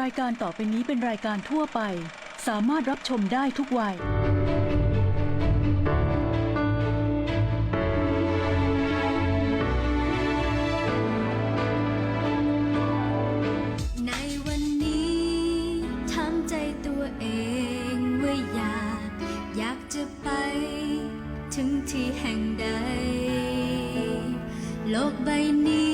รายการต่อไปนี้เป็นรายการทั่วไป สามารถรับชมได้ทุกวัย ในวันนี้ถามใจตัวเองว่าอยาก อยากจะไป ถึงที่แห่งใด โลกใบนี้